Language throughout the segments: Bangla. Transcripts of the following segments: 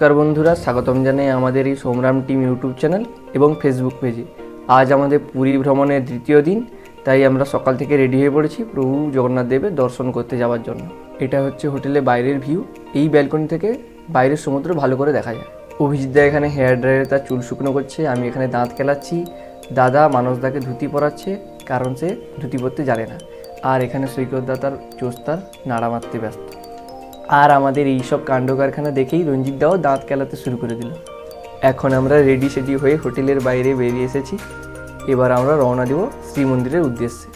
নমস্কার বন্ধুরা, স্বাগতম জানাই আমাদের এই সোমরাম টিম ইউটিউব চ্যানেল এবং ফেসবুক পেজে আজ আমাদের পুরী ভ্রমণের দ্বিতীয় দিন, তাই আমরা সকাল থেকে রেডি হয়ে পড়েছি প্রভু জগন্নাথ দেবের দর্শন করতে যাওয়ার জন্য। এটা হচ্ছে হোটেলে বাইরের ভিউ এই ব্যালকনি থেকে বাইরের সমুদ্র ভালো করে দেখা যায়। অভিজিৎ দা এখানে হেয়ার ড্রায়ারে তার চুল শুকনো করছে, আমি এখানে দাঁত কেলাচ্ছি। দাদা মানসদাকে ধুতি পরাচ্ছে, কারণ সে ধুতি পরতে জানে না। আর এখানে সৈকত দা তার চোস্তার নাড়া মারতে ব্যস্ত। আর আমাদের এই সব কাণ্ড কারখানা দেখেই রঞ্জিত দাও দাঁত কেলাতে শুরু করে দিল। এখন আমরা রেডি সেডি হয়ে হোটেলের বাইরে বেরিয়ে এসেছি। এবার আমরা রওনা দেব শ্রী মন্দিরের উদ্দেশ্যে।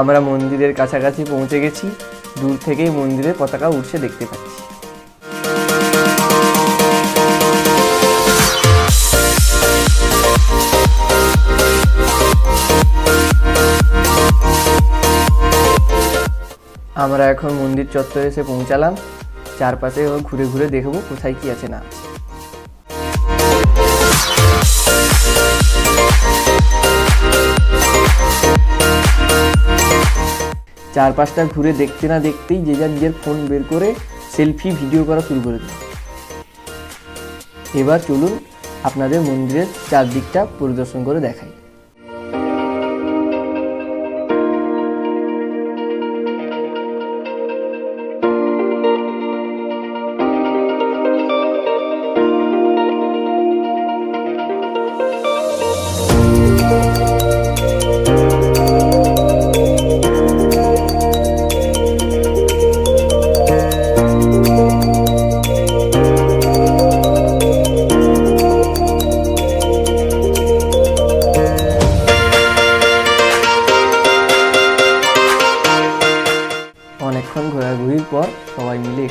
আমরা মন্দিরের কাছাকাছি পৌঁছে গেছি। দূর থেকেই মন্দিরের পতাকা উঠছে দেখতে পাচ্ছি আমরা এখন মন্দির চত্বরে এসে পৌঁছালাম চারপাশে ঘুরে ঘুরে দেখব কোথায় কি আছে না আছে। চারপাশটা ঘুরে দেখতে না দেখতেই যে যার নিজের ফোন বের করে সেলফি ভিডিও করা শুরু করে দিল। এবার চলুন আপনাদের মন্দিরের চারদিকটা পরিদর্শন করে দেখাই।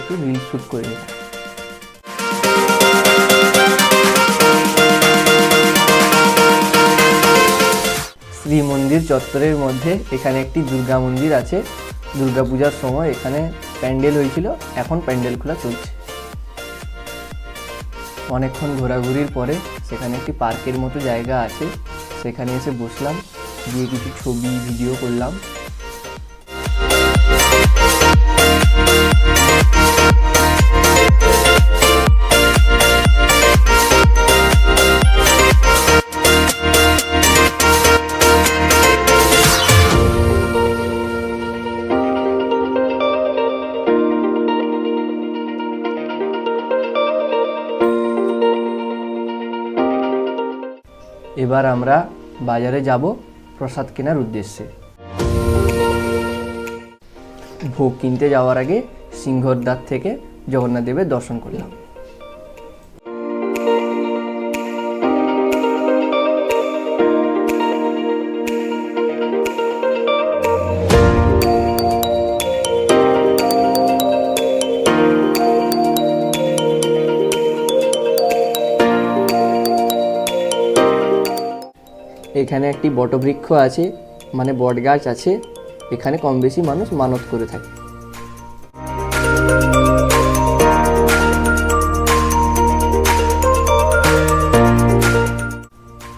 একটু রিল শ্যুট করে নিলাম শ্রী মন্দির চত্বরের মধ্যে এখানে একটি দুর্গা মন্দির আছে। দুর্গা পূজার সময় এখানে প্যান্ডেল হয়েছিল, এখন প্যান্ডেল খোলা চলছে। অনেকক্ষণ ঘোরাঘুরির পরে সেখানে একটি পার্কের মতো জায়গা আছে। সেখানে এসে বসলাম দিয়ে কিছু ছবি ভিডিও করলাম। এবার আমরা বাজারে যাব প্রসাদ কেনার উদ্দেশ্যে। ভোগ কিনতে যাওয়ার আগে সিংহর দ্বার থেকে জগন্নাথ দেবের দর্শন করলাম। এখানে একটি বটবৃক্ষ আছে মানে বট গাছ আছে, এখানে কম বেশি মানুষ মানত করে থাকে।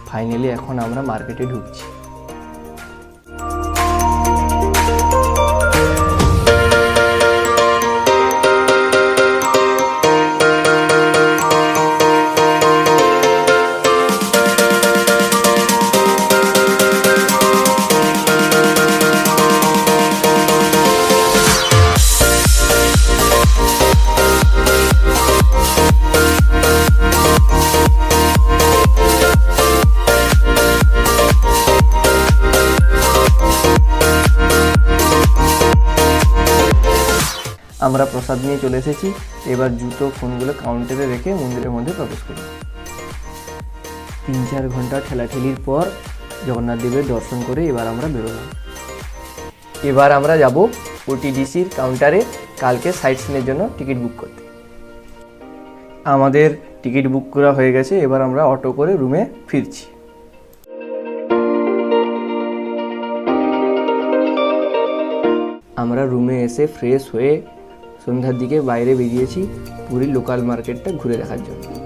ফাইনালি এখন আমরা মার্কেটে ঢুকছি। আমরা প্রসাদ নিয়ে চলে এসেছি। এবার জুতো, ফোনগুলো কাউন্টারে রেখে মন্দিরের মধ্যে প্রবেশ করি। তিন চার ঘণ্টা ঠেলাঠেলির পর জগন্নাথ দেবের দর্শন করে এবার আমরা বেরোলাম। এবার আমরা যাব ওটিডিসির কাউন্টারে কালকে সাইট সিনের জন্য টিকিট বুক করতে। আমাদের টিকিট বুক করা হয়ে গেছে, এবার আমরা অটো করে রুমে ফিরছি। আমরা রুমে এসে ফ্রেশ হয়ে সন্ধ্যার দিকে বাইরে বেরিয়েছি পুরীর লোকাল মার্কেটটা ঘুরে দেখার জন্য।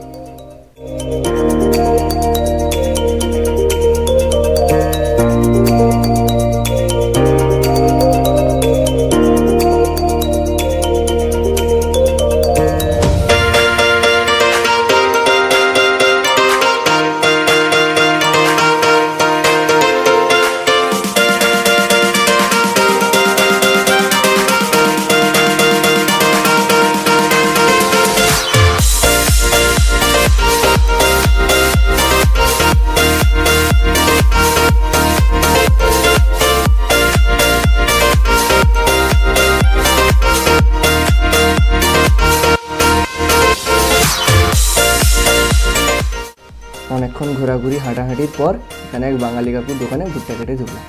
পর এখানে এক বাঙালি কাকুর দোকানে ভুট্টা কেটে ঢুকলাম।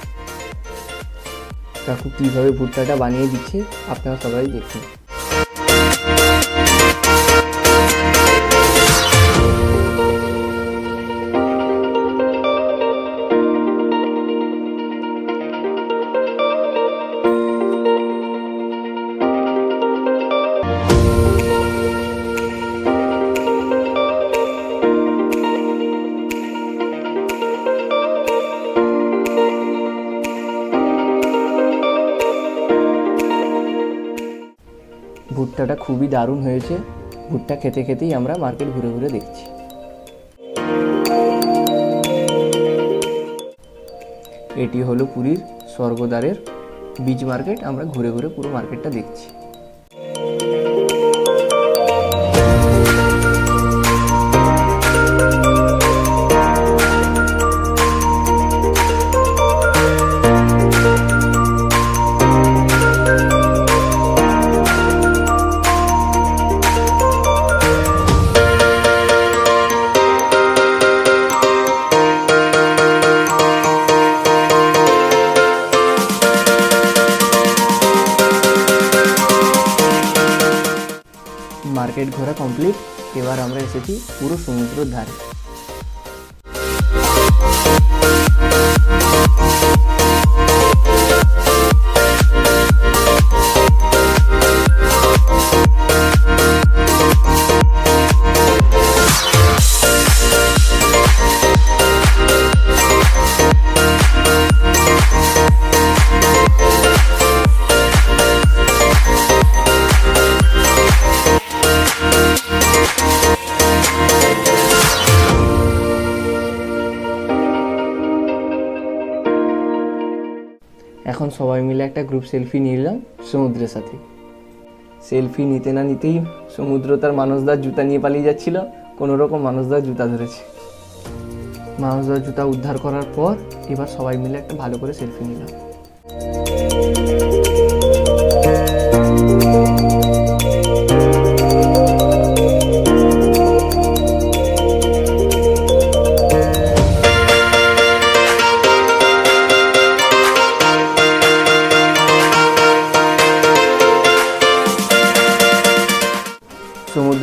কাকু কীভাবে ভুট্টাটা বানিয়ে দিচ্ছে, আপনারা সবাই দেখুন। ভুট্টাটা খুবই দারুণ হয়েছে। ভুট্টা খেতে খেতেই আমরা মার্কেট ঘুরে ঘুরে দেখছি। এটি হলো পুরীর স্বর্গদ্বারের বীজ মার্কেট। আমরা ঘুরে ঘুরে পুরো মার্কেটটা দেখছি। মার্কেট ঘোরা কমপ্লিট এবার আমরা এসেছি পুরো সমুদ্রের ধারে। সবাই মিলে একটা গ্রুপ সেলফি নিলাম সমুদ্রের সাথে। সেলফি নিতে না নিতেই সমুদ্র তার মানুষদার জুতা নিয়ে পালিয়ে যাচ্ছিল কোনো রকম মানুষদার জুতা ধরেছে। মানুষদার জুতা উদ্ধার করার পর এবার সবাই মিলে একটা ভালো করে সেলফি নিলাম।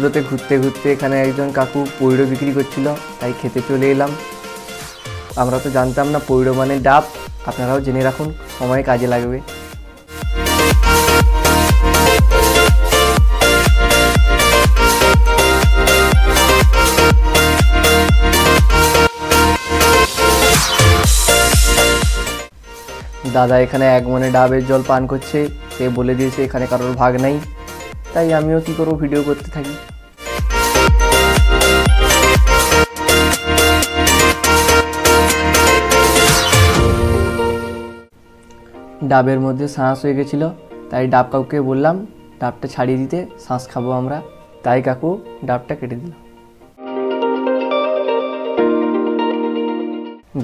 সমুদ্রতে ঘুরতে ঘুরতে এখানে একজন কাকু পৈড় বিক্রি করছিল, তাই খেতে চলে এলাম। আমরা তো জানতাম না পৈড় মানে ডাব, আপনারাও জেনে রাখুন, সময় কাজে লাগবে। দাদা এখানে এক মনে ডাবের জল পান করছে, সে বলে দিয়েছে এখানে কারোর ভাগ নাই, তাই আমিও কি করব, ভিডিও করতে থাকি। ডাবের মধ্যে শ্বাস হয়ে গেছিল, তাই ডাব কাকুকে বললাম, ডাবটা ছাড়িয়ে দিতে শ্বাস খাব আমরা। তাই কাকু, ডাবটা কেটে দিল।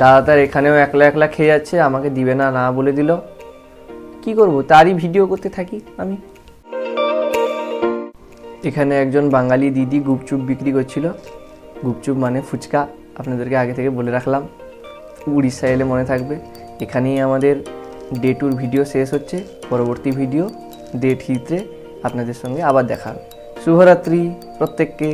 দাদা তার এখানেও একলা একলা খেয়ে যাচ্ছে, আমাকে দিবে না না বলে দিল। কি করব, তারই ভিডিও করতে থাকি আমি। এখানে একজন বাঙালি দিদি গুপচুপ বিক্রি করছিল। গুপচুপ মানে ফুচকা, আপনাদেরকে আগে থেকে বলে রাখলাম। উড়িষ্যা এলে মনে থাকবে। এখানেই আমাদের ডে টুর ভিডিও শেষ হচ্ছে। পরবর্তী ভিডিও ডে থ্রিতে আপনাদের সঙ্গে আবার দেখা হবে। শুভরাত্রি প্রত্যেককে।